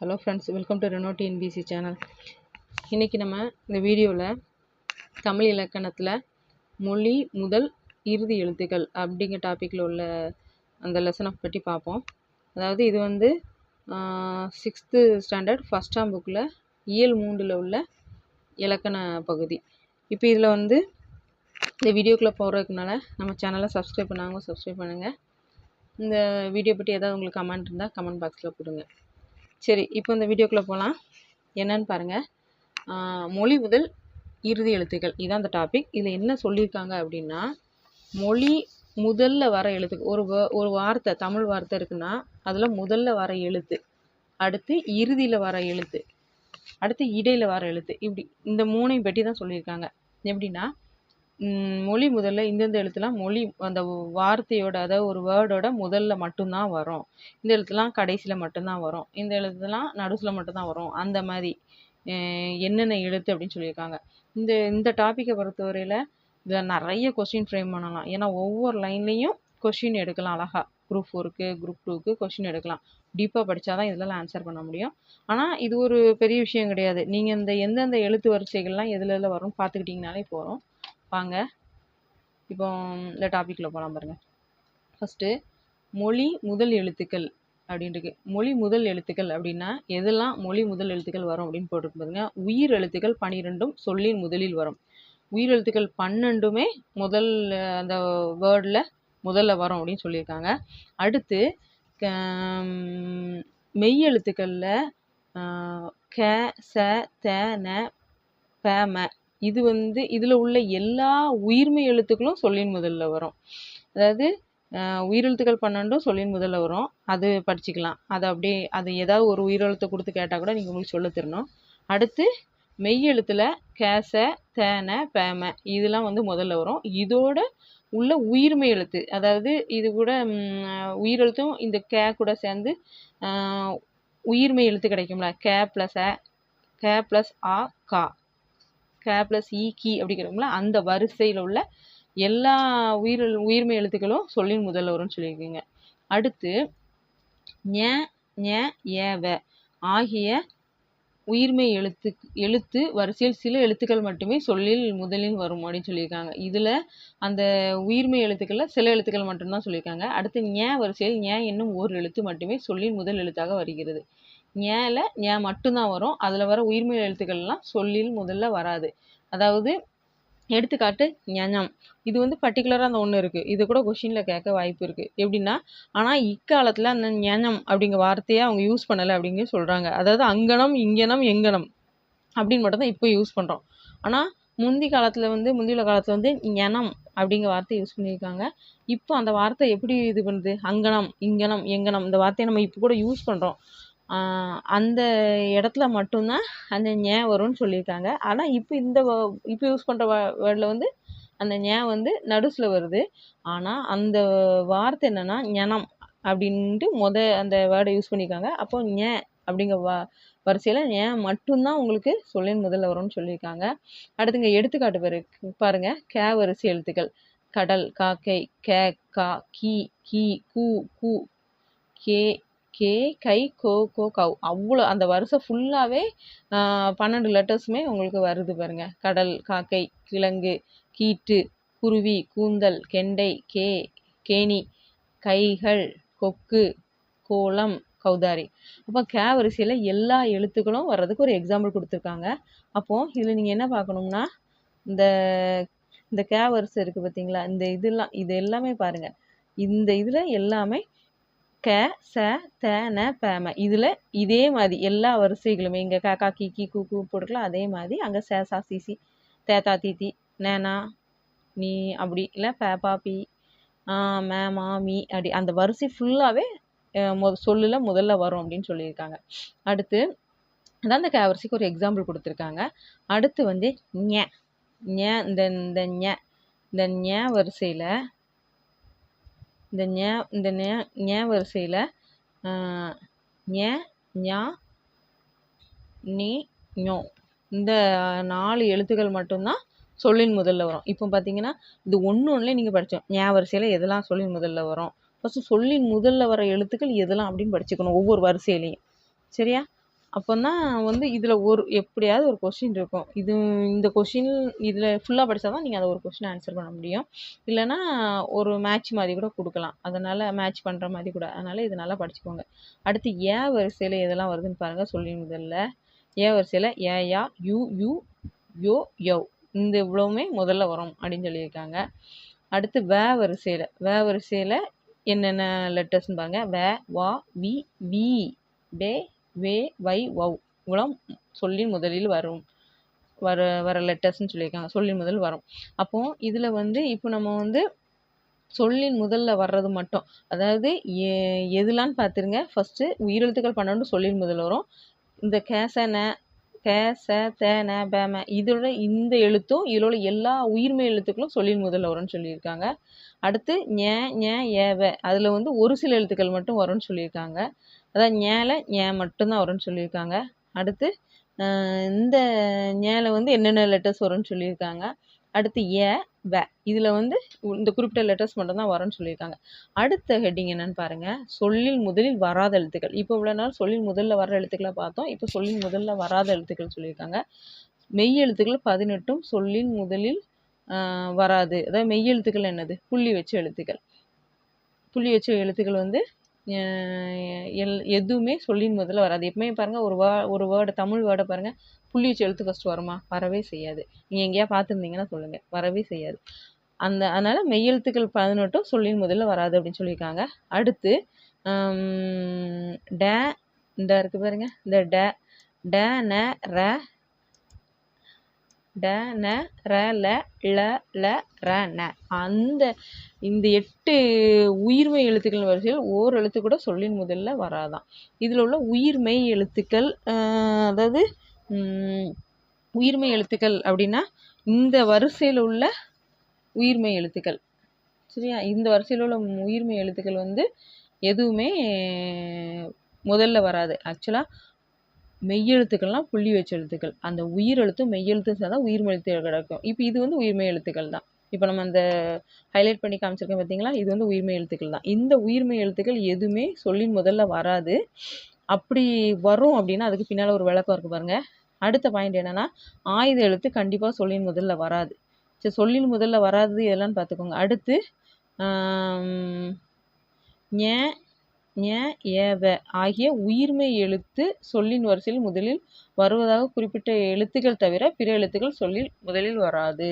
Hello friends welcome to Reno TNPSC channel இன்றைக்கி நம்ம இந்த வீடியோவில் தமிழ் இலக்கணத்தில் மொழி முதல் இறுதி எழுத்துக்கள் அப்படிங்கிற டாப்பிக்கில் உள்ள அந்த லெசனை பற்றி பார்ப்போம். அதாவது இது வந்து சிக்ஸ்த்து ஸ்டாண்டர்ட் ஃபஸ்ட்டாம் புக்கில் இயல் மூன்றில் உள்ள இலக்கண பகுதி. இப்போ இதில் வந்து இந்த வீடியோக்குள்ளே போகிறதுக்குனால நம்ம சேனலை சப்ஸ்கிரைப் பண்ணாங்க சப்ஸ்கிரைப் பண்ணுங்கள் இந்த வீடியோ பற்றி ஏதாவது உங்களுக்கு கமெண்ட் இருந்தால் கமெண்ட் பாக்ஸில் கொடுங்க. சரி இப்போ இந்த வீடியோக்குள்ளே போகலாம் என்னன்னு பாருங்கள் மொழி முதல் இறுதி எழுத்துக்கள். இதுதான் அந்த டாபிக் இதில் என்ன சொல்லியிருக்காங்க அப்படின்னா மொழி முதல்ல வர எழுத்து ஒரு வ- ஒரு வார்த்தை தமிழ் வார்த்தை இருக்குன்னா அதில் முதல்ல வர எழுத்து அடுத்து இறுதியில் வர எழுத்து அடுத்து இடையில் வர எழுத்து இப்படி இந்த மூணையும் பற்றி தான் சொல்லியிருக்காங்க. எப்படின்னா மொழி முதல்ல இந்தந்த எழுத்துலாம் மொழி அந்த வார்த்தையோட அதாவது ஒரு வேர்டோட முதல்ல மட்டும்தான் வரும். இந்த எழுத்துலாம் கடைசியில் மட்டும்தான் வரும். இந்த எழுத்துலாம் நடுசில் மட்டும்தான் வரும். அந்த மாதிரி என்னென்ன எழுத்து அப்படின்னு சொல்லியிருக்காங்க. இந்த இந்த டாப்பிக்கை பொறுத்தவரையில் இதில் நிறைய கொஸ்டின் ஃப்ரேம் பண்ணலாம். ஏன்னா ஒவ்வொரு லைன்லேயும் கொஷின் எடுக்கலாம் அழகாக குரூப் ஃபோருக்கு குரூப் டூக்கு கொஷின் எடுக்கலாம். டீப்பாக படித்தா தான் இதெல்லாம் ஆன்சர் பண்ண முடியும். ஆனால் இது ஒரு பெரிய விஷயம் கிடையாது. நீங்கள் இந்த எந்தெந்த எழுத்து வரிசைகள்லாம் எதில் எதில் வரும்னு பார்த்துக்கிட்டிங்கனாலே போதும். வாங்க இப்போ இந்த டாப்பிக்கில் போகலாம் பாருங்கள் ஃபஸ்ட்டு மொழி முதல் எழுத்துக்கள் அப்படின்னு மொழி முதல் எழுத்துக்கள் அப்படின்னா எதெல்லாம் மொழி முதல் எழுத்துக்கள் வரும் அப்படின்னு போட்டிருக்கு பாருங்க. உயிர் எழுத்துக்கள் பன்னிரெண்டும் சொல்லின் முதலில் வரும். உயிர் எழுத்துக்கள் பன்னெண்டுமே முதல் அந்த வேர்டில் முதல்ல வரும் அப்படின்னு சொல்லியிருக்காங்க. அடுத்து க- மெய் எழுத்துக்களில் க ச த ந ப ம இது வந்து இதில் உள்ள எல்லா உயிர்மை எழுத்துக்களும் சொல்லின் முதல்ல வரும். அதாவது உயிரெழுத்துக்கள் பன்னெண்டும் சொல்லின் முதல்ல வரும். அது படிச்சுக்கலாம். அதை அப்படியே அது ஏதாவது ஒரு உயிரெழுத்தை கொடுத்து கேட்டால் கூட நீங்கள் உங்களுக்கு சொல்ல தரணும். அடுத்து மெய் எழுத்துல கேச தேன பேம இதெல்லாம் வந்து முதல்ல வரும். இதோட உள்ள உயிர்மை எழுத்து அதாவது இது கூட உயிரெழுத்தும் இந்த கே கூட சேர்ந்து உயிர்மை எழுத்து கிடைக்கும்ல. கே ப்ளஸ் அ கே ப்ளஸ் ஆ கா. கேப்லஸ் ப்ளஸ் இ e, கி அப்படிங்கிறோம்ல அந்த வரிசையில் உள்ள எல்லா உயிர் உயிர்மை எழுத்துக்களும் சொல்லின் முதல்ல வரும்னு சொல்லியிருக்கீங்க. அடுத்து ஞ ஞ ஏவ ஆகிய உயிர்மை எழுத்து எழுத்து வரிசையில் சில எழுத்துக்கள் மட்டுமே சொல்லில் முதலில் வரும் அப்படின்னு சொல்லியிருக்காங்க. இதில் அந்த உயிர்மை எழுத்துக்களில் சில எழுத்துக்கள் மட்டும்தான் சொல்லியிருக்காங்க. அடுத்து ஞ வரிசையில் ஞ என்னும் ஒரு எழுத்து மட்டுமே சொல்லின் முதல் எழுத்தாக வருகிறது. ஞல ஞ மட்டும்தான் வரும். அதில் வர உயிர்மை எழுத்துக்கள்லாம் சொல்லில் முதல்ல வராது. அதாவது எடுத்துக்காட்டு ஞஞம் இது வந்து பர்டிகுலராக அந்த ஒன்று இருக்குது இது கூட கொஷினில் கேட்க வாய்ப்பு இருக்குது எப்படின்னா ஆனால் இக்காலத்தில் அந்த ஞஞம் அப்படிங்கிற வார்த்தையை அவங்க யூஸ் பண்ணலை அப்படிங்கிற சொல்கிறாங்க அதாவது அங்கனம் இங்கனம் எங்கனம் அப்படின்னு மட்டும் தான் இப்போ யூஸ் பண்ணுறோம் ஆனால் முந்தி காலத்தில் வந்து முந்தியுள்ள காலத்தில் வந்து ஞனம் அப்படிங்கிற வார்த்தை யூஸ் பண்ணியிருக்காங்க. இப்போ அந்த வார்த்தை எப்படி இது பண்ணுது? அங்கனம் இங்கனம் எங்கனம் இந்த வார்த்தையை நம்ம இப்போ கூட யூஸ் பண்ணுறோம் அந்த இடத்துல மட்டும்தான் அந்த ஞ வரும்னு சொல்லியிருக்காங்க. ஆனால் இப்போ இந்த வ- இப்போ யூஸ் பண்ணுற வேர்டில் வந்து அந்த ஞ வந்து நடுசில் வருது. ஆனால் அந்த வார்த்தை என்னென்னா ஞனம் அப்படின்ட்டு முத அந்த வேர்டை யூஸ் பண்ணியிருக்காங்க. அப்போ ஞ அப்படிங்கிற வா வரிசையில் ஞ மட்டும்தான் உங்களுக்கு சொல்லின் முதல்ல வரும்னு சொல்லியிருக்காங்க. அடுத்துங்க எடுத்துக்காட்டு பாரு பாருங்க. கே வரிசை எழுத்துக்கள். கடல் காக்கை கே கா கி கி கூ கூ கே கே கை கோ கோ கவ். அவ்வளோ அந்த வரிசை ஃபுல்லாகவே பன்னெண்டு லெட்டர்ஸுமே உங்களுக்கு வருது பாருங்கள் கடல் காக்கை கிழங்கு கீட்டு குருவி கூந்தல் கெண்டை கே கேணி கைகள் கொக்கு கோலம் கௌதாரி. அப்போ கே வரிசையில் எல்லா எழுத்துக்களும் வர்றதுக்கு ஒரு எக்ஸாம்பிள் கொடுத்துருக்காங்க. அப்போது இதில் நீங்கள் என்ன பார்க்கணும்னா இந்த இந்த கே வரிசை இருக்குது பார்த்தீங்களா இந்த இதெல்லாம் இது எல்லாமே பாருங்கள் இந்த இதில் எல்லாமே க ச த ந ப ம. இதில் இதே மாதிரி எல்லா வரிசைகளுமே இங்கே காக்கா கா கி கி கு கு போட்டுக்கலாம். அதே மாதிரி அங்கே சே சா சி சி தீத்தி நேனா நீ அப்படி இல்லை ப பா பி மே மா மீ அப்படி. அந்த வரிசை ஃபுல்லாகவே மொ சொல்லில் முதல்ல வரும் அப்படின்னு சொல்லியிருக்காங்க. அடுத்து அதான் அந்த க வரிசைக்கு ஒரு எக்ஸாம்பிள் கொடுத்துருக்காங்க. அடுத்து வந்து ஞ ஞ இந்த இந்த ஞ இந்த ஞ வரிசையில் இந்த ஞ இந்த ஞ ஞ வரிசையில் ஞ ஞா நீ ஞோ. இந்த நாலு எழுத்துக்கள் மட்டும்தான் சொல்லின் முதல்ல வரும். இப்போ பார்த்தீங்கன்னா இது ஒன்று ஒன்றுலேயே நீங்கள் படித்தோம் ஞா வரிசையில் எதெல்லாம் சொல்லின் முதல்ல வரும்? ஃபஸ்ட்டு சொல்லின் முதல்ல வர எழுத்துக்கள் எதெல்லாம் அப்படின்னு படிச்சுக்கணும் ஒவ்வொரு வரிசையிலையும். சரியா? அப்போதான் வந்து இதில் ஒரு எப்படியாவது ஒரு கொஷின் இருக்கும். இது இந்த கொஷின் இதில் ஃபுல்லாக படித்தா தான் நீங்கள் அதை ஒரு கொஷின் ஆன்சர் பண்ண முடியும். இல்லைன்னா ஒரு மேட்ச் மாதிரி கூட கொடுக்கலாம். அதனால் மேட்ச் பண்ணுற மாதிரி கூட. அதனால் இது நல்லா படிச்சுக்கோங்க. அடுத்து ஏ வரிசையில் எதெல்லாம் வருதுன்னு பாருங்கள் சொல்லி முதல்ல ஏ வரிசையில் ஏயா யூ யூ யோ யோ இந்த இவ்வளவுமே முதல்ல வரும் அப்படின்னு சொல்லியிருக்காங்க. அடுத்து வே வரிசையில். வே வரிசையில் என்னென்ன லெட்டர்ஸ்னு பாருங்கள் வே வா வி வி. டே வே வை வௌ. மூலம் சொல்லின் முதலில் வரும். வர வர லெட்டர்ஸ்ன்னு சொல்லியிருக்காங்க. சொல்லின் முதல் வரும். அப்போ இதில் வந்து இப்போ நம்ம வந்து சொல்லின் முதல்ல வர்றது மட்டும். அதாவது எ எதுலான்னு பார்த்துருங்க ஃபஸ்ட்டு உயிரெழுத்துக்கள் பன்னெண்டு சொல்லின் முதல் வரும். இந்த கேசன கேச தேன பேம இதோட இந்த எழுத்தும் இதில் உள்ள எல்லா உயிர்மெய் எழுத்துக்களும் சொல்லின் முதல்ல வரும்னு சொல்லியிருக்காங்க. அடுத்து ஞ ஞ ஏவ அதில் வந்து ஒரு சில எழுத்துக்கள் மட்டும் வரும்னு சொல்லியிருக்காங்க. அதான் ஞேல ஞே மட்டும்தான் வரும்னு சொல்லியிருக்காங்க. அடுத்து இந்த ஞேல வந்து என்னென்ன லெட்டர்ஸ் வரும்னு சொல்லியிருக்காங்க. அடுத்து ஏ வே. இதில் வந்து இந்த குறிப்பிட்ட லெட்டர்ஸ் மட்டும்தான் வரும்னு சொல்லியிருக்காங்க. அடுத்த ஹெட்டிங் என்னன்னு பாருங்கள் சொல்லில் முதலில் வராத எழுத்துக்கள். இப்போ இவ்வளோ நாள் சொல்லில் முதல்ல வர எழுத்துக்களை பார்த்தோம். இப்போ சொல்லில் முதல்ல வராத எழுத்துக்கள் சொல்லியிருக்காங்க. மெய் எழுத்துக்கள் பதினெட்டும் சொல்லின் முதலில் வராது. அதாவது மெய் எழுத்துக்கள் என்னது? புள்ளி வச்ச எழுத்துக்கள். புள்ளி வச்ச எழுத்துக்கள் வந்து எல் எதுவுமே சொல்லின் முதல்ல வராது. எப்பவுமே பாருங்கள் ஒரு வே ஒரு வேர்டை தமிழ் வேர்டை பாருங்கள் புள்ளி வச்ச எழுத்து ஃபஸ்ட்டு வருமா? வரவே செய்யாது. நீங்கள் எங்கேயா பார்த்துருந்தீங்கன்னா சொல்லுங்கள் வரவே செய்யாது. அந்த அதனால் மெய்யெழுத்துக்கள் பதினெட்டும் சொல்லின் முதல்ல வராது அப்படின்னு சொல்லியிருக்காங்க. அடுத்து டே இந்த இருக்குது பாருங்க. இந்த டே டே ந ர ட ந ர ல ள ல ர ந. அந்த இந்த எட்டு உயிர்மெய் எழுத்துக்கள் வரிசையில் ஓர் எழுத்து கூட சொல்லின் முதல்ல வராதாம். இதில் உள்ள உயிர்மெய் எழுத்துக்கள் அதாவது உயிர்மெய் எழுத்துக்கள் அப்படின்னா இந்த வரிசையில் உள்ள உயிர்மெய் எழுத்துக்கள். சரியா? இந்த வரிசையில் உள்ள உயிர்மெய் எழுத்துக்கள் வந்து எதுவுமே முதல்ல வராது. ஆக்சுவலாக மெய்யெழுத்துக்கள்லாம் புள்ளி வச்ச எழுத்துக்கள். அந்த உயிர் எழுத்தும் மெய்யெழுத்தும் சேர்ந்தா உயிர்மெழுத்து கிடக்கும். இப்போ இது வந்து உயிர்மெய் எழுத்துக்கள் தான். இப்போ நம்ம அந்த ஹைலைட் பண்ணி காமிச்சிருக்கோம் பார்த்தீங்களா இது வந்து உயிர்மெய் எழுத்துக்கள் தான். இந்த உயிர்மெய் எழுத்துக்கள் எதுவுமே சொல்லின் முதல்ல வராது. அப்படி வரும் அப்படின்னா அதுக்கு பின்னால் ஒரு விளக்கம் இருக்கு பாருங்கள் அடுத்த பாயிண்ட் என்னென்னா ஆயுத எழுத்து கண்டிப்பாக சொல்லின் முதல்ல வராது. சரி சொல்லின் முதல்ல வராதது எல்லாம் பார்த்துக்கோங்க அடுத்து ஏன் ஞ ஏவ ஆகிய உயிர்மெய் எழுத்து சொல்லின் வரிசையில் முதலில் வருவதாக குறிப்பிட்ட எழுத்துக்கள் தவிர பிற எழுத்துக்கள் சொல்லில் முதலில் வராது.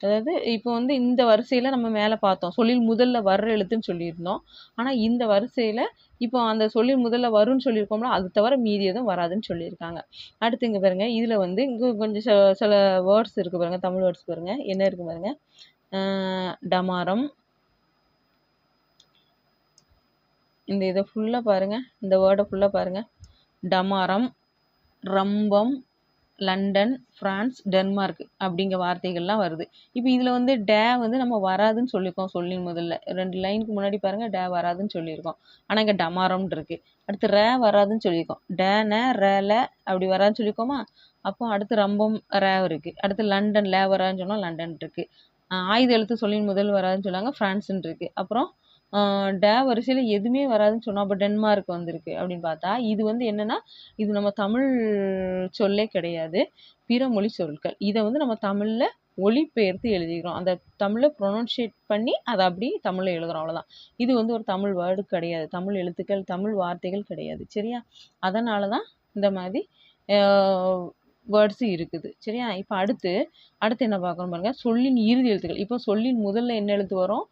அதாவது இப்போ வந்து இந்த வரிசையில் நம்ம மேலே பார்த்தோம். சொல்லில் முதல்ல வர்ற எழுத்துன்னு சொல்லியிருந்தோம். ஆனால் இந்த வரிசையில் இப்போ அந்த சொல்லில் முதல்ல வரும்னு சொல்லியிருக்கோம்ல அது தவிர மீதி எதுவும் வராதுன்னு சொல்லியிருக்காங்க. அடுத்து இங்கே பாருங்க. இதில் வந்து இங்கே கொஞ்சம் சில சில வேர்ட்ஸ் இருக்குது பாருங்க. தமிழ் வேர்ட்ஸ் பாருங்க. என்ன இருக்குது பாருங்க? டமாரம் இந்த இதை ஃபுல்லாக பாருங்கள் இந்த வேர்டை ஃபுல்லாக பாருங்கள் டமாரம் ரம்பம் லண்டன் ஃப்ரான்ஸ் டென்மார்க் அப்படிங்கிற வார்த்தைகள்லாம் வருது. இப்போ இதில் வந்து டே வந்து நம்ம வராதுன்னு சொல்லியிருக்கோம். சொல்லி முதல்ல. ரெண்டு லைனுக்கு முன்னாடி பாருங்கள் டே வராதுன்னு சொல்லியிருக்கோம். ஆனால் இங்கே டமாரம்னு இருக்குது அடுத்து ரே வராதுன்னு சொல்லியிருக்கோம். டேன ரேல அப்படி வராதுன்னு சொல்லியிருக்கோமா? அப்போ அடுத்து ரம்பம் ரே இருக்குது அடுத்து லண்டன் லே வராதுன்னு சொன்னால் லண்டன் இருக்குது ஆயுத எழுத்து சொல்லின் முதல் வராதுன்னு சொன்னாங்க. ஃப்ரான்ஸுன்னு இருக்குது அப்புறம் டே வரிசையில் எதுவுமே வராதுன்னு சொன்னால் அப்போ டென்மார்க் வந்திருக்கு அப்படின்னு பார்த்தா இது வந்து என்னென்னா இது நம்ம தமிழ் சொல்லே கிடையாது. பிற மொழி சொற்கள். இதை வந்து நம்ம தமிழில் ஒளிபெயர்த்து எழுதிக்கிறோம். அந்த தமிழை ப்ரொனன்ஷியேட் பண்ணி அதை அப்படி தமிழில் எழுதுகிறோம் அவ்வளோதான் இது வந்து ஒரு தமிழ் வேர்டு கிடையாது. தமிழ் எழுத்துக்கள் தமிழ் வார்த்தைகள் கிடையாது. சரியா? அதனால தான் இந்த மாதிரி வேர்ட்ஸ் இருக்குது. சரியா? இப்போ அடுத்து அடுத்து என்ன பார்க்கணும் பாருங்க? சொல்லின் இறுதி எழுத்துக்கள். இப்போ சொல்லின் முதல்ல என்ன எழுத்து வரும்?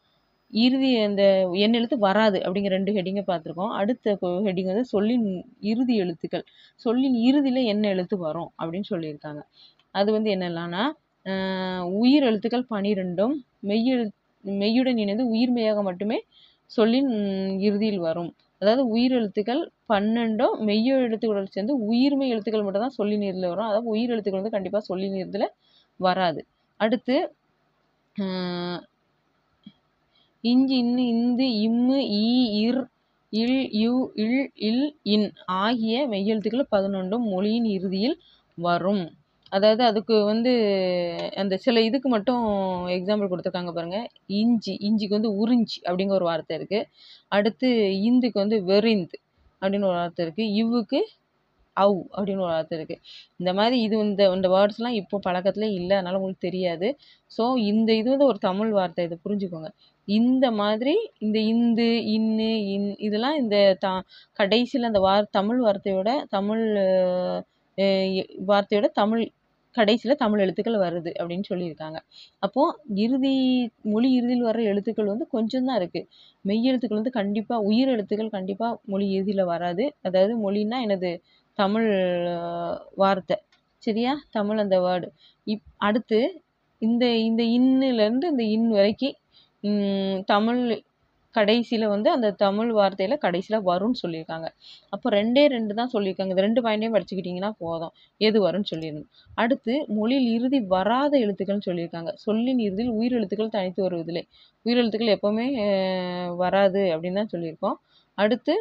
இறுதி அந்த என் எழுத்து வராது அப்படிங்கிற ரெண்டு ஹெட்டிங்கை பார்த்துருக்கோம். அடுத்த ஹெட்டிங் வந்து சொல்லின் இறுதி எழுத்துக்கள் சொல்லின் இறுதியில் என்ன எழுத்து வரும் அப்படின்னு சொல்லியிருக்காங்க. அது வந்து என்னெல்லாம்னா உயிர் எழுத்துக்கள் பனிரெண்டும் மெய்யெழு மெய்யுடன் இணைந்து உயிர்மெய்யாக மட்டுமே சொல்லின் இறுதியில் வரும். அதாவது உயிர் எழுத்துக்கள் பன்னெண்டும் மெய்ய எழுத்துக்களோட சேர்ந்து உயிர்மெய் எழுத்துக்கள் மட்டும் தான் நீரில் வரும். அதாவது உயிர் எழுத்துக்கள் வந்து கண்டிப்பாக சொல்லி நீரில் வராது. அடுத்து இஞ்சி இன்னு இந்து இம்மு ஈ இர் இல் யு இல் இல் இன் ஆகிய மெய்யெழுத்துக்கள் பதினொன்றும் மொழியின் இறுதியில் வரும். அதாவது அதுக்கு வந்து அந்த சில இதுக்கு மட்டும் எக்ஸாம்பிள் கொடுத்துருக்காங்க பாருங்க. இஞ்சி இஞ்சிக்கு வந்து உறிஞ்சி அப்படிங்கிற ஒரு வார்த்தை இருக்கு. அடுத்து இந்துக்கு வந்து வெறிந்து அப்படின்னு ஒரு வார்த்தை இருக்குது இவ்வுக்கு அவ் அப்படின்னு ஒரு வார்த்தை இருக்குது இந்த மாதிரி இது இந்த இந்த வேர்ட்ஸ்லாம் இப்போ பழக்கத்துல இல்லை அதனால் உங்களுக்கு தெரியாது. ஸோ இந்த இது வந்து ஒரு தமிழ் வார்த்தை இதை புரிஞ்சுக்கோங்க. இந்த மாதிரி இந்த இந்து இன்னு இன் இதெல்லாம் இந்த த கடைசியில் அந்த வார் தமிழ் வார்த்தையோட தமிழ் வார்த்தையோட தமிழ் கடைசியில் தமிழ் எழுத்துக்கள் வருது அப்படின்னு சொல்லியிருக்காங்க. அப்போது இறுதி மொழி இறுதியில் வர்ற எழுத்துக்கள் வந்து கொஞ்சம் தான் இருக்குது மெய் எழுத்துக்கள் வந்து கண்டிப்பாக உயிர் எழுத்துக்கள் கண்டிப்பாக மொழி இறுதியில் வராது. அதாவது மொழின்னா எனது தமிழ் வார்த்தை. சரியா? தமிழ் அந்த வேர்டு. இப் அடுத்து இந்த இந்த இன்னுலேருந்து இந்த இன் வரைக்கும் தமிழ் கடைசியில் வந்து அந்த தமிழ் வார்த்தையில் கடைசியில் வரும்னு சொல்லியிருக்காங்க. அப்போ ரெண்டே ரெண்டு தான் சொல்லியிருக்காங்க. இந்த ரெண்டு பாயிண்டையும் படிச்சுக்கிட்டிங்கன்னா போதும். எது வரும்னு சொல்லிடணும். அடுத்து மொழியில் இறுதி வராத எழுத்துக்கள்னு சொல்லியிருக்காங்க. சொல்லின் இறுதியில் உயிர் எழுத்துக்கள் தனித்து வருவதில்லை. உயிர் எழுத்துக்கள் எப்போவுமே வராது அப்படின்னு தான் சொல்லியிருக்கோம். அடுத்து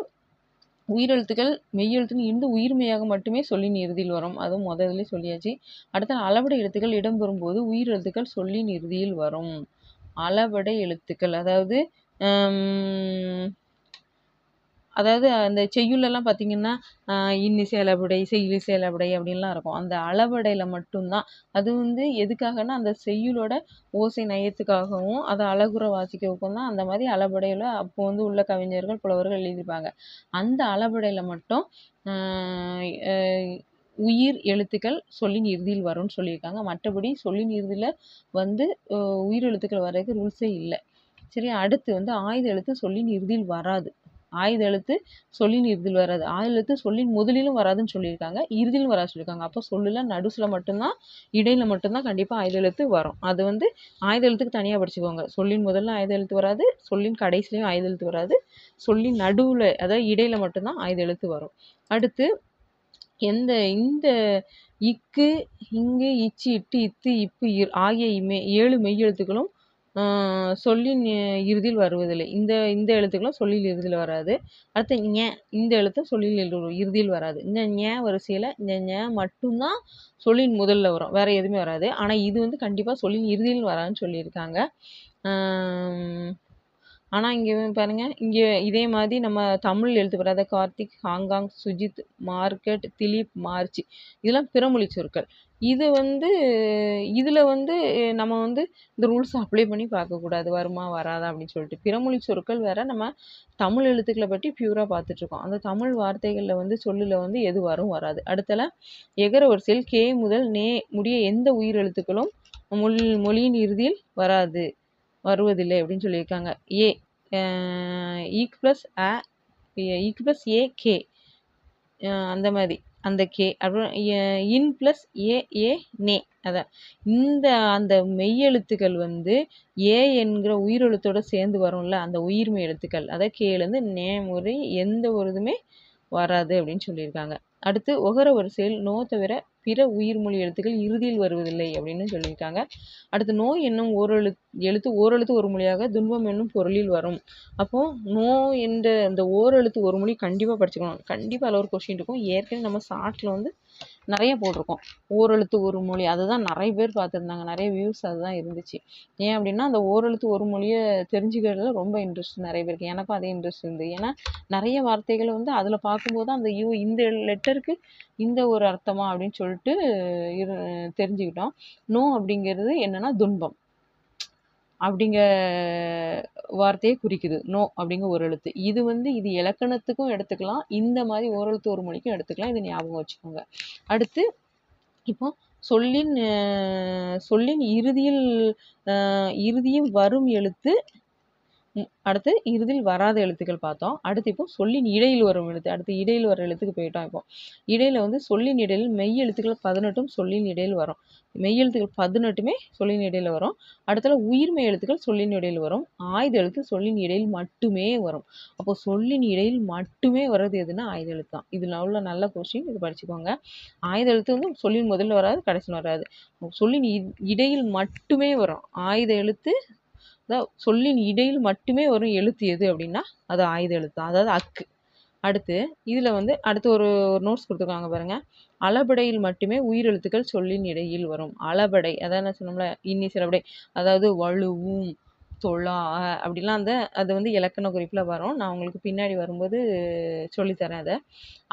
உயிரெழுத்துக்கள் மெய்யெழுத்துன்னு இருந்து உயிர்மெய்யாக மட்டுமே சொல்லின் இறுதியில் வரும். அதுவும் முதல்ல சொல்லியாச்சு. அடுத்த அளவிட எழுத்துக்கள் இடம்பெறும்போது போது உயிரெழுத்துக்கள் சொல்லின் இறுதியில் வரும். அளபடை எழுத்துக்கள். அதாவது அதாவது அந்த செய்யுளெல்லாம் பார்த்தீங்கன்னா இன்னி இன்னிசை அளபடை செய்யுளிசை அளபடை அப்படின்லாம் இருக்கும். அந்த அளபடையில் மட்டும்தான். அது வந்து எதுக்காகன்னா அந்த செய்யுளோட ஓசை நயத்துக்காகவும் அதை அழகுற வாசிக்கிறதுக்கும் தான் அந்த மாதிரி அளபடையில் அப்போ வந்து உள்ள கவிஞர்கள் புலவர்கள் எழுதியிருப்பாங்க. அந்த அளபடையில் மட்டும் உயிர் எழுத்துக்கள் சொல்லின் இறுதியில் வரும்னு சொல்லியிருக்காங்க. மற்றபடி சொல்லின் இறுதியில் வந்து உயிர் எழுத்துக்கள் வர்றதுக்கு ரூல்ஸே இல்லை. சரி அடுத்து வந்து ஆயுத எழுத்து சொல்லின் இறுதியில் வராது. ஆயுத எழுத்து சொல்லின் இறுதியில் வராது. ஆயுத எழுத்து சொல்லின் முதலிலும் வராதுன்னு சொல்லியிருக்காங்க. இறுதியிலும் வராது சொல்லியிருக்காங்க. அப்போ சொல்லில் நடுசில் மட்டும்தான் இடையில மட்டும்தான் கண்டிப்பாக ஆயுத எழுத்து வரும். அது வந்து ஆயுத எழுத்துக்கு தனியாக படிச்சுக்கோங்க. சொல்லின் முதல்ல ஆயுத எழுத்து வராது சொல்லின் கடைசிலையும் ஆயுத எழுத்து வராது. சொல்லின் நடுவில் அதாவது இடையில மட்டும்தான் ஆயுத எழுத்து வரும். அடுத்து எந்த இந்த இக்கு இங்கு இச்சு இட்டு இத்து இப்பு இர் ஆகிய இமே ஏழு மெய் எழுத்துக்களும் சொல்லின் இறுதியில் வருவதில்லை. இந்த இந்த எழுத்துக்களும் சொல்லில் இறுதியில் வராது. அடுத்து ஞ இந்த எழுத்தும் சொல்லில் இறுதியில் வராது. இந்த ஞ வரிசையில் இந்த ஞ மட்டும்தான் சொல்லின் முதல்ல வரும். வேற எதுவுமே வராது. ஆனால் இது வந்து கண்டிப்பாக சொல்லின் இறுதியில் வராதுன்னு சொல்லியிருக்காங்க. ஆனால் இங்கே பாருங்க இங்கே இதே மாதிரி நம்ம தமிழ் எழுத்து வராத Karthik Hong Kong Sujith market Dileep March இதெல்லாம் பிறமொழி சொற்கள். இது வந்து இதில் வந்து நம்ம வந்து இந்த ரூல்ஸ் அப்ளை பண்ணி பார்க்கக்கூடாது வருமா வராதா அப்படின்னு சொல்லிட்டு. பிறமொழி சொற்கள் வேறு நம்ம தமிழ் எழுத்துக்களை பற்றி பியூராக பார்த்துட்ருக்கோம் அந்த தமிழ் வார்த்தைகளில் வந்து சொல்லில் வந்து எது வரும் வராது. அடுத்தல எகர வரிசையில் கே முதல் நே முடிய எந்த உயிர் எழுத்துக்களும் மொழி மொழியின் இறுதியில் வராது. வருவதில்லை அப்படின்னு சொல்லியிருக்காங்க. ஏ ஈக் ப்ளஸ் அ ஈக் ப்ளஸ் ஏ கே அந்த மாதிரி அந்த கே அப்புறம் இன் ப்ளஸ் ஏ ஏ நே. அதான். இந்த அந்த மெய்யெழுத்துக்கள் வந்து ஏ என்கிற உயிரெழுத்தோடு சேர்ந்து வரும்ல அந்த உயிர்மை எழுத்துக்கள். அதான் கேலேருந்து நே முறை எந்த ஒரு இதுவுமே வராது அப்படின்னு சொல்லியிருக்காங்க. அடுத்து ஒகர வரிசையில் நோ தவிர பிற உயிர்மொழி எழுத்துக்கள் இறுதியில் வருவதில்லை அப்படின்னு சொல்லியிருக்காங்க. அடுத்து நோய் என்னும் ஓரெழு எழுத்து ஓரெழுத்து ஒரு மொழியாக துன்பம் என்னும் பொருளில் வரும். அப்போ நோ என்ற அந்த ஓரெழுத்து ஒரு மொழி கண்டிப்பாக படிச்சுக்கணும். கண்டிப்பாக அதில் ஒரு கொஷின் இருக்கும். ஏற்கனவே நம்ம சாட்டில் வந்து நிறைய போட்டிருக்கோம். ஓரெழுத்து ஒரு மொழி. அதுதான் நிறைய பேர் பார்த்துருந்தாங்க. நிறைய வியூஸ் அதுதான் இருந்துச்சு. ஏன் அப்படின்னா அந்த ஓரெழுத்து ஒரு மொழியை தெரிஞ்சுக்கிறதுல ரொம்ப இன்ட்ரெஸ்ட் நிறைய பேருக்கு. எனக்கும் அதே இன்ட்ரெஸ்ட் இருந்தது. ஏன்னா நிறைய வார்த்தைகளை வந்து அதில் பார்க்கும்போது அந்த யூ இந்த லெட்டருக்கு இந்த ஒரு அர்த்தமா அப்படின்னு சொல்லிட்டு இரு தெரிஞ்சுக்கிட்டோம். நோ அப்படிங்கிறது என்னன்னா துன்பம். அப்படிங்க வார்த்தையை குறிக்குது. நோ அப்படிங்கிற ஒரு எழுத்து. இது வந்து இது இலக்கணத்துக்கும் எடுத்துக்கலாம். இந்த மாதிரி ஓரெழுத்து ஒரு மொழிக்கும் எடுத்துக்கலாம். இது ஞாபகம் வச்சுக்கோங்க. அடுத்து இப்போ சொல்லின் சொல்லின் இறுதியில் இறுதியும் இறுதியில் வரும் எழுத்து அடுத்து இறுதியில் வராத எழுத்துக்கள் பார்த்தோம். அடுத்து இப்போ சொல்லின் இடையில் வரும் எழுத்து அடுத்து இடையில் வர எழுத்துக்கு போயிட்டோம் இப்போ. இடையில வந்து சொல்லின் இடையில் மெய் எழுத்துக்கள் பதினெட்டும் சொல்லின் இடையில் வரும். மெய் எழுத்துக்கள் பதினெட்டுமே சொல்லின் இடையில வரும். அடுத்தல உயிர்மெய் எழுத்துக்கள் சொல்லின் இடையில் வரும். ஆயுத எழுத்து சொல்லின் இடையில் மட்டுமே வரும். அப்போ சொல்லின் இடையில் மட்டுமே வர்றது எதுன்னா ஆயுத எழுத்து தான். இதில் உள்ள நல்ல கொஸ்டின் இது படிச்சுக்கோங்க. ஆயுத எழுத்து வந்து சொல்லின் முதல்ல வராது கடைசியில் வராது. சொல்லின் இடையில் மட்டுமே வரும். ஆயுத எழுத்து அதாவது சொல்லின் இடையில் மட்டுமே வரும் எழுத்து எது அப்படின்னா அது ஆயுத எழுத்து தான். அதாவது அக்கு. அடுத்து இதில் வந்து அடுத்து ஒரு ஒரு நோட்ஸ் கொடுத்துருக்காங்க பாருங்கள் அளபடையில் மட்டுமே உயிரெழுத்துக்கள் சொல்லின் இடையில் வரும். அளபடை அதான் நான் சொன்னோம்ல? இன்னி சிலபடை அதாவது வலுவும் தொழா அப்படிலாம் அந்த அது வந்து இலக்கண குறிப்பில் வரும். நான் உங்களுக்கு பின்னாடி வரும்போது சொல்லித்தரேன் அதை.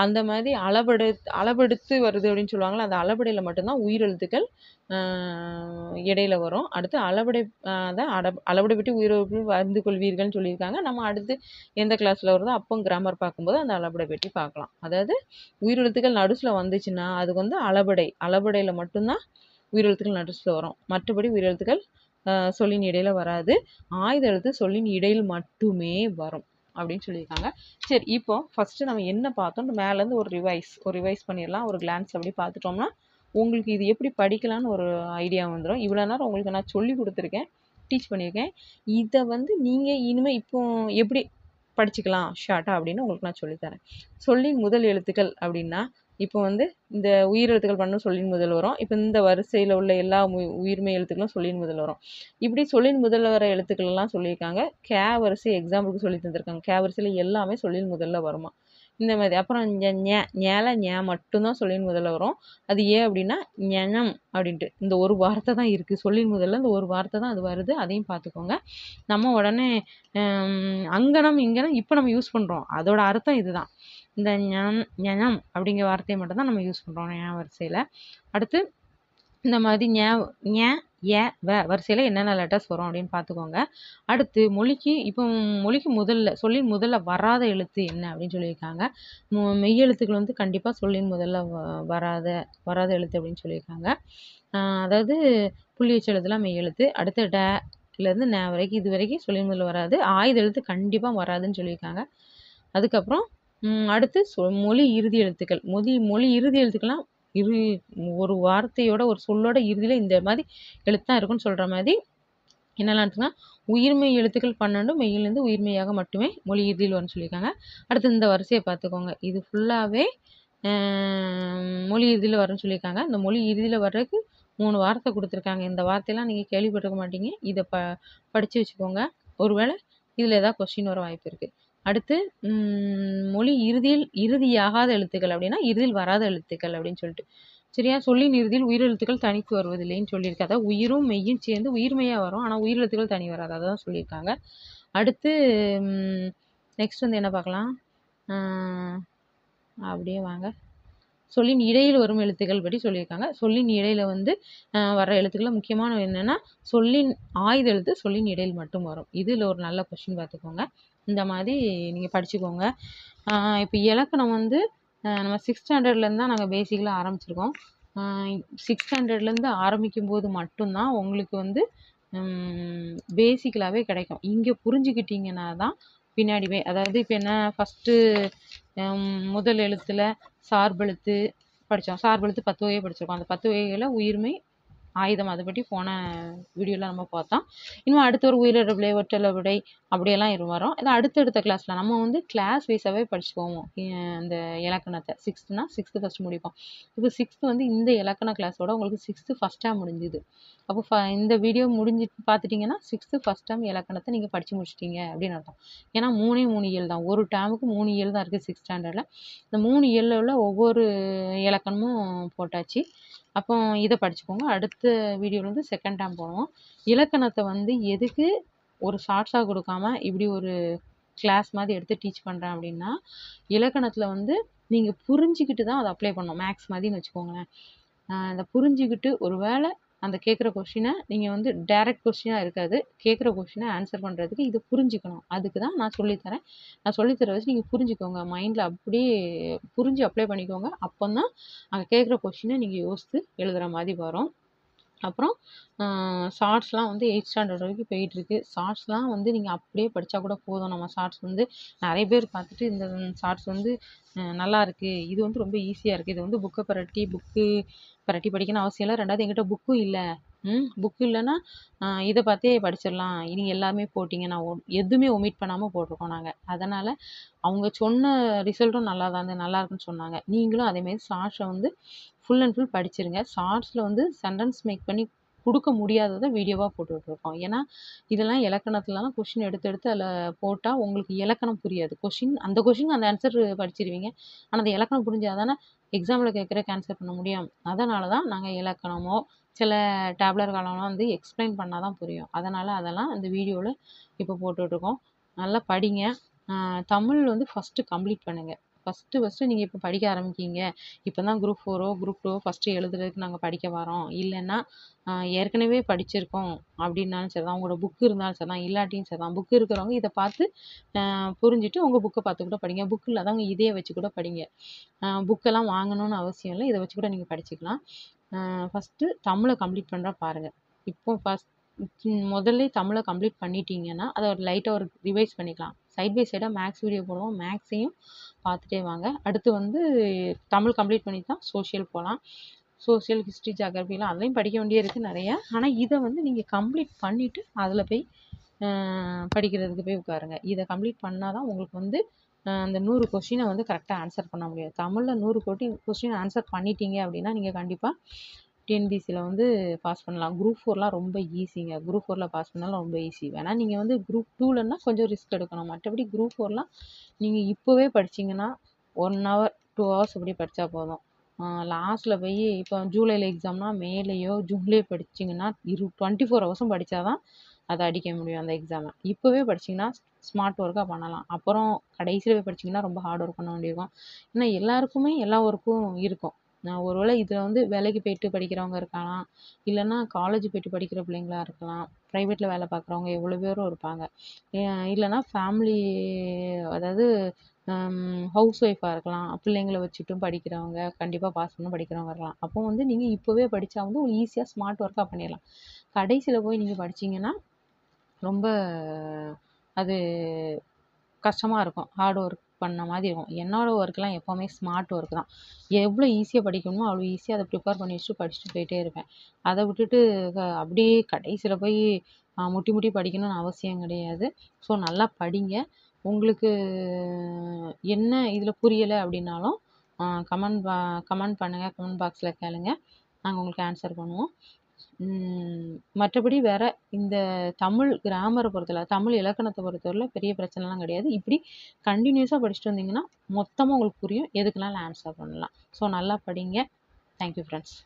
அந்த மாதிரி அளபெடு அளபெடுத்து வருது அப்படின்னு சொல்லுவாங்கள்ல அந்த அளபெடையில் மட்டும்தான் உயிரெழுத்துக்கள் இடையில வரும். அடுத்து அளபெடை அதான் அட அளபெடை விட்டு உயிரெழுத்து வந்து கொள்வீர்கள்னு சொல்லியிருக்காங்க. நம்ம அடுத்து எந்த கிளாஸில் வருதோ அப்போ கிராமர் பார்க்கும்போது அந்த அளபெடை பற்றி பார்க்கலாம். அதாவது உயிரெழுத்துக்கள் நடுசில் வந்துச்சுன்னா அதுக்கு வந்து அளபெடை அளபெடையில் மட்டும்தான் உயிரெழுத்துக்கள் நடுசில் வரும். மற்றபடி உயிரெழுத்துக்கள் சொல்லின் இடையில வராது. ஆயுத எழுத்து சொல்லின் இடையில் மட்டுமே வரும் அப்படின்னு சொல்லியிருக்காங்க. சரி இப்போ ஃபஸ்ட்டு நம்ம என்ன பார்த்தோம்? மேலேருந்து ஒரு ரிவைஸ் ஒரு ரிவைஸ் பண்ணிடலாம். ஒரு கிளான்ஸ் அப்படி பார்த்துட்டோம்னா உங்களுக்கு இது எப்படி படிக்கலாம்னு ஒரு ஐடியா வந்துடும் இவ்வளோ நேரம் உங்களுக்கு நான் சொல்லி கொடுத்துருக்கேன் டீச் பண்ணியிருக்கேன். இதை வந்து நீங்கள் இனிமேல் இப்போ எப்படி படிச்சுக்கலாம் ஷார்ட்டாக அப்படின்னு உங்களுக்கு நான் சொல்லித்தரேன் சொல்லின் முதல் எழுத்துக்கள் அப்படின்னா இப்போ வந்து இந்த உயிர் எழுத்துக்கள் பண்ண சொல்லின் முதல் வரும். இப்போ இந்த வரிசையில் உள்ள எல்லா உயிர்மை உயிர்மெய் எழுத்துக்களும் சொல்லின் முதல் வரும். இப்படி சொல்லின் முதல்ல வர எழுத்துக்கள் எல்லாம் சொல்லியிருக்காங்க. கே வரிசை எக்ஸாம்பிளுக்கு சொல்லி தந்திருக்காங்க. கே வரிசையில் எல்லாமே சொல்லின் முதல்ல வருமா? இந்த மாதிரி. அப்புறம் ஞ ஞேல ஞே மட்டும்தான் சொல்லின் முதல்ல வரும். அது ஏன் அப்படின்னா ஞனம் அப்படின்ட்டு. இந்த ஒரு வார்த்தை தான் இருக்குது சொல்லின் முதல்ல இந்த ஒரு வார்த்தை தான் அது வருது. அதையும் பார்த்துக்கோங்க. நம்ம உடனே அங்கனம் இங்கனம் இப்போ நம்ம யூஸ் பண்ணுறோம் அதோட அர்த்தம் இதுதான். இந்த ஞம் ஞம் அப்படிங்கிற வார்த்தையை மட்டும்தான் நம்ம யூஸ் பண்ணுறோம் ஞா வரிசையில். அடுத்து இந்த மாதிரி ஞ ஞ ஏ வ வரிசையில் என்னென்ன லெட்டர்ஸ் வரும் அப்படின்னு பார்த்துக்கோங்க. அடுத்து மொழிக்கு இப்போ மொழிக்கு முதல்ல சொல்லின் முதல்ல வராத எழுத்து என்ன அப்படின்னு சொல்லியிருக்காங்க. மெய் மெய்யெழுத்துக்கள் வந்து கண்டிப்பாக சொல்லின் முதல்ல வ- வராத வராத எழுத்து அப்படின்னு சொல்லியிருக்காங்க. அதாவது புள்ளி வச்ச எழுத்துலாம் மெய்யெழுத்து அடுத்து ட இருந்து வரைக்கும் இது வரைக்கும் சொல்லின் முதல்ல வராது. ஆயுத எழுத்து கண்டிப்பாக வராதுன்னு சொல்லியிருக்காங்க. அதுக்கப்புறம் அடுத்து சொ மொழி இறுதி எழுத்துக்கள். மொழி மொழி இறுதி எழுத்துக்கள்லாம் இரு ஒரு வார்த்தையோட ஒரு சொல்லோட இறுதியில் இந்த மாதிரி எழுத்து தான் இருக்கும்னு சொல்கிற மாதிரி என்னெல்லாம் எடுத்துக்கலாம் உயிர்மெய் எழுத்துக்கள் பன்னெண்டு மெய்யிலேருந்து உயிர்மெய்யாக மட்டுமே மொழி இறுதியில் வரும்னு சொல்லியிருக்காங்க. அடுத்து இந்த வரிசையை பார்த்துக்கோங்க. இது ஃபுல்லாகவே மொழி இறுதியில் வரும்னு சொல்லியிருக்காங்க. இந்த மொழி இறுதியில் வர்றதுக்கு மூணு வார்த்தை கொடுத்துருக்காங்க. இந்த வார்த்தையெல்லாம் நீங்கள் கேள்விப்பட்டிருக்க மாட்டீங்க. இதை ப படித்து வச்சுக்கோங்க. ஒருவேளை இதில் ஏதாவது கொஸ்டின் வர வாய்ப்பு இருக்குது அடுத்து மொழி இறுதியில் இறுதியாகாத எழுத்துக்கள் அப்படின்னா இறுதியில் வராத எழுத்துக்கள் அப்படின்னு சொல்லிட்டு. சரியா? சொல்லின் இறுதியில் உயிரெழுத்துக்கள் தனித்து வருவதில்லைன்னு சொல்லியிருக்கு. அதாவது உயிரும் மெய்யும் சேர்ந்து உயிர்மெய்யாக வரும். ஆனால் உயிரெழுத்துக்கள் தனி வராது. அதான் சொல்லியிருக்காங்க. அடுத்து நெக்ஸ்ட் வந்து என்ன பார்க்கலாம்? அப்படியே வாங்க. சொல்லின் இடையில் வரும் எழுத்துக்கள் படி சொல்லியிருக்காங்க. சொல்லின் இடையில் வந்து வர எழுத்துக்களில் முக்கியமான என்னென்னா சொல்லின் ஆயுத எழுத்து சொல்லின் இடையில் மட்டும் வரும். இதில் ஒரு நல்ல கொஸ்டின் பார்த்துக்கோங்க. இந்த மாதிரி நீங்கள் படிச்சுக்கோங்க. இப்போ இலக்கணம் வந்து நம்ம சிக்ஸ் ஸ்டாண்டர்ட்லேருந்து தான் நாங்கள் பேசிக்கலாக ஆரம்பிச்சிருக்கோம். சிக்ஸ் ஸ்டாண்டர்ட்லேருந்து ஆரம்பிக்கும் போது மட்டும்தான் உங்களுக்கு வந்து பேசிக்கலாகவே கிடைக்கும். இங்கே புரிஞ்சுக்கிட்டீங்கன்னா தான் பின்னாடிவே அதாவது இப்போ என்ன ஃபஸ்ட்டு முதல் எழுத்தில் சார்பெழுத்து படித்தோம் சார்பெழுத்து பத்து வகையை படிச்சிருக்கோம். அந்த பத்து வகைகளில் உயிர்மை ஆயுதம் அதை பற்றி போன வீடியோவில் நம்ம பார்த்தோம். இன்னும் அடுத்த ஒரு உயிரிழ விடை ஒற்றல விடை அப்படியெல்லாம் இரு வரும். இது அடுத்தடுத்த கிளாஸில் நம்ம வந்து கிளாஸ் வைஸாகவே படிச்சு போவோம் அந்த இலக்கணத்தை. சிக்ஸ்த்துனா சிக்ஸ்த்து ஃபஸ்ட்டு முடிப்போம். இப்போ சிக்ஸ்த்து வந்து இந்த இலக்கண கிளாஸோட உங்களுக்கு சிக்ஸ்த்து ஃபஸ்ட்டாக முடிஞ்சுது. அப்போ ஃப இந்த வீடியோ முடிஞ்சு பார்த்துட்டிங்கன்னா சிக்ஸ்த்து ஃபஸ்ட் டைம் இலக்கணத்தை நீங்கள் படித்து முடிச்சிட்டீங்க அப்படின்னு அர்த்தம். ஏன்னா மூணே மூணு இயல் தான். ஒரு டேமுக்கு மூணு இயல் தான் இருக்குது சிக்ஸ்த் ஸ்டாண்டர்டில் இந்த மூணு இயலில் உள்ள ஒவ்வொரு இலக்கணமும் போட்டாச்சு. அப்போ இதை படிச்சுக்கோங்க. அடுத்த வீடியோவில் வந்து செகண்ட் டைம் போடுவோம். இலக்கணத்தை வந்து எதுக்கு ஒரு ஷார்ட்ஸாக கொடுக்காம இப்படி ஒரு கிளாஸ் மாதிரி எடுத்து டீச் பண்ணுறேன் அப்படின்னா இலக்கணத்தில் வந்து நீங்கள் புரிஞ்சுக்கிட்டு தான் அதை அப்ளை பண்ணணும். மேக்ஸ் மாதிரின்னு வச்சுக்கோங்களேன். அதை புரிஞ்சுக்கிட்டு ஒரு வேளை அந்த கேட்குற கொஷினை நீங்கள் வந்து டைரக்ட் கொஷினாக இருக்காது. கேட்குற கொஷினை ஆன்சர் பண்ணுறதுக்கு இதை புரிஞ்சுக்கணும். அதுக்கு தான் நான் சொல்லித்தரேன். நான் சொல்லித்தர வச்சு நீங்கள் புரிஞ்சுக்கோங்க. மைண்டில் அப்படியே புரிஞ்சு அப்ளை பண்ணிக்கோங்க. அப்போ தான் அங்கே கேட்குற கொஷினை நீங்கள் யோசித்து எழுதுகிற மாதிரி வரும். அப்புறம் ஷார்ட்ஸ்லாம் வந்து எயிட் ஸ்டாண்டர்ட் வரைக்கும் போயிட்டுருக்கு. ஷார்ட்ஸ்லாம் வந்து நீங்கள் அப்படியே படித்தா கூட போதும். நம்ம ஷார்ட்ஸ் வந்து நிறைய பேர் பார்த்துட்டு இந்த ஷார்ட்ஸ் வந்து நல்லா இருக்குது இது வந்து ரொம்ப ஈஸியாக இருக்குது இது வந்து புக்கை பரட்டி புக்கு பரட்டி படிக்கணும்னு அவசியம் இல்லை. ரெண்டாவது எங்கிட்ட புக்கும் இல்லை. ம் புக்கு இல்லைன்னா இதை பார்த்தே படிச்சிடலாம். நீங்கள் எல்லாமே போட்டிங்க. நான் ஒ- எதுவுமே ஒமிட் பண்ணாமல் போட்டிருக்கோம் நாங்கள் அதனால் அவங்க சொன்ன ரிசல்ட்டும் நல்லா தான் இருந்தது. நல்லா இருக்குன்னு சொன்னாங்க. நீங்களும் அதேமாரி ஷார்ட்ஸை வந்து ஃபுல் அண்ட் ஃபுல் படிச்சிருங்க. ஷார்ட்ஸில் வந்து சென்டென்ஸ் மேக் பண்ணி கொடுக்க முடியாததை வீடியோவாக போட்டு ஏன்னா இதெல்லாம் இலக்கணத்துலலாம் கொஷின் எடுத்து எடுத்து அதில் போட்டால் உங்களுக்கு இலக்கணம் புரியாது. கொஷின் அந்த கொஷின் அந்த ஆன்சர் படிச்சிருவீங்க. ஆனால் அந்த இலக்கணம் புரிஞ்சால் தானே எக்ஸாமில் கேட்குற ஆன்சர் பண்ண முடியும். அதனால தான் நாங்கள் இலக்கணமோ சில டேப்லர் காலம்லாம் வந்து எக்ஸ்பிளைன் பண்ணால் தான் புரியும். அதனால் அதெல்லாம் அந்த வீடியோவில் இப்போ போட்டுட்ருக்கோம். நல்லா படிங்க. தமிழ் வந்து ஃபஸ்ட்டு கம்ப்ளீட் பண்ணுங்கள் ஃபஸ்ட்டு ஃபஸ்ட்டு நீங்கள் இப்போ படிக்க ஆரம்பிக்கிங்க. இப்போ தான் குரூப் ஃபோரோ குரூப் டூவோ ஃபஸ்ட்டு எழுதுறதுக்கு நாங்கள் படிக்க வரோம் இல்லைன்னா ஏற்கனவே படிச்சிருக்கோம் அப்படின்னாலும் சரி தான் உங்களோட புக்கு இருந்தாலும் சரி தான் இல்லாட்டியும் சரி தான் புக்கு இருக்கிறவங்க இதை பார்த்து புரிஞ்சுட்டு உங்கள் புக்கை பார்த்து கூட படிங்க. புக்கு இல்லாதவங்க இதையே வச்சு கூட படிங்க. புக்கெல்லாம் வாங்கணும்னு அவசியம் இல்லை. இதை வச்சு கூட நீங்கள் படிச்சுக்கலாம். ஃபஸ்ட்டு தமிழை கம்ப்ளீட் பண்ணுற பாருங்கள் இப்போ ஃபஸ்ட் முதல்லே தமிழை கம்ப்ளீட் பண்ணிட்டீங்கன்னா அதை ஒரு லைட்டாக ஒரு ரிவைஸ் பண்ணிக்கலாம். சைட் பை சைடாக மேக்ஸ் வீடியோ போடுவோம். மேக்ஸையும் பார்த்துட்டே வாங்க. அடுத்து வந்து தமிழ் கம்ப்ளீட் பண்ணி தான் சோஷியல் போகலாம் சோஷியல் ஹிஸ்ட்ரி ஜாகிரபிலாம் அதுலேயும் படிக்க வேண்டிய இருக்குது நிறையா. ஆனால் இதை வந்து நீங்கள் கம்ப்ளீட் பண்ணிவிட்டு அதில் போய் படிக்கிறதுக்கு போய் உட்காருங்க. இதை கம்ப்ளீட் பண்ணால் தான் உங்களுக்கு வந்து அந்த நூறு கொஷினை வந்து கரெக்டாக ஆன்சர் பண்ண முடியும். தமிழில் நூறு கோட்டி கொஷின் ஆன்சர் பண்ணிட்டீங்க அப்படின்னா நீங்கள் கண்டிப்பாக டிஎன்பிசியில் வந்து பாஸ் பண்ணலாம். குரூப் ஃபோர்லாம் ரொம்ப ஈஸிங்க குரூப் ஃபோரில் பாஸ் பண்ணாலும் ரொம்ப ஈஸி வேணால் நீங்கள் வந்து குரூப் டூலன்னா கொஞ்சம் ரிஸ்க் எடுக்கணும். மற்றபடி குரூப் ஃபோர்லாம் நீங்கள் இப்போவே படிச்சிங்கன்னா ஒன் ஹவர் டூ ஹவர்ஸ் இப்படி படித்தா போதும். லாஸ்ட்டில் போய் இப்போ ஜூலையில் எக்ஸாம்னா மேலேயோ ஜூன்லேயோ படிச்சிங்கன்னா இரு டுவெண்ட்டி ஃபோர் ஹவர்ஸும் படித்தா தான் அதை அடிக்க முடியும் அந்த எக்ஸாமை இப்போவே படிச்சிங்கன்னா ஸ்மார்ட் ஒர்க்காக பண்ணலாம். அப்புறம் கடைசியில் போய் படிச்சிங்கன்னா ரொம்ப ஹார்ட் ஒர்க் பண்ண வேண்டியிருக்கும். ஏன்னா எல்லாருக்குமே எல்லா ஒர்க்கும் இருக்கும். நான் ஒரு வேளை இதில் வந்து வேலைக்கு போயிட்டு படிக்கிறவங்க இருக்கலாம். இல்லைன்னா காலேஜ் போயிட்டு படிக்கிற பிள்ளைங்களா இருக்கலாம். ப்ரைவேட்டில் வேலை பார்க்குறவங்க எவ்வளோ பேரும் இருப்பாங்க. இல்லைன்னா ஃபேமிலி அதாவது ஹவுஸ் ஒய்ஃபாக இருக்கலாம். பிள்ளைங்கள வச்சுட்டும் படிக்கிறவங்க கண்டிப்பாக பாஸ் பண்ணி படிக்கிறவங்க இருக்கலாம். அப்போ வந்து நீங்கள் இப்போவே படித்தா வந்து உங்களுக்கு ஈஸியாக ஸ்மார்ட் ஒர்க்காக பண்ணிடலாம். கடைசியில் போய் நீங்கள் படித்தீங்கன்னா ரொம்ப அது கஷ்டமாக இருக்கும். ஹார்ட் ஒர்க் பண்ண மாதிரி இருக்கும். என்னோடய ஒர்க்லாம் எப்போவுமே ஸ்மார்ட் ஒர்க் தான். எவ்வளோ ஈஸியாக படிக்கணுமோ அவ்வளோ ஈஸியாக அதை ப்ரிப்பேர் பண்ணி வச்சுட்டு படிச்சுட்டு போயிட்டே இருப்பேன். அதை விட்டுட்டு அப்படியே கடைசியில் போய் முட்டி முட்டி படிக்கணும்னு அவசியம் கிடையாது. ஸோ நல்லா படிங்க. உங்களுக்கு என்ன இதில் புரியலை அப்படின்னாலும் கமெண்ட் பா கமெண்ட் பண்ணுங்கள் கமெண்ட் பாக்ஸில் கேளுங்கள் நாங்கள் உங்களுக்கு ஆன்சர் பண்ணுவோம். மற்றபடி வேறு இந்த தமிழ் கிராமரை பொறுத்தவரை தமிழ் இலக்கணத்தை பொறுத்தவரையில் பெரிய பிரச்சனைலாம் கிடையாது. இப்படி கண்டினியூஸாக படிச்சுட்டு வந்தீங்கன்னா மொத்தமாக உங்களுக்கு புரியும் எதுக்குனாலும் ஆன்சர் பண்ணலாம். ஸோ நல்லா படிங்க. Thank you friends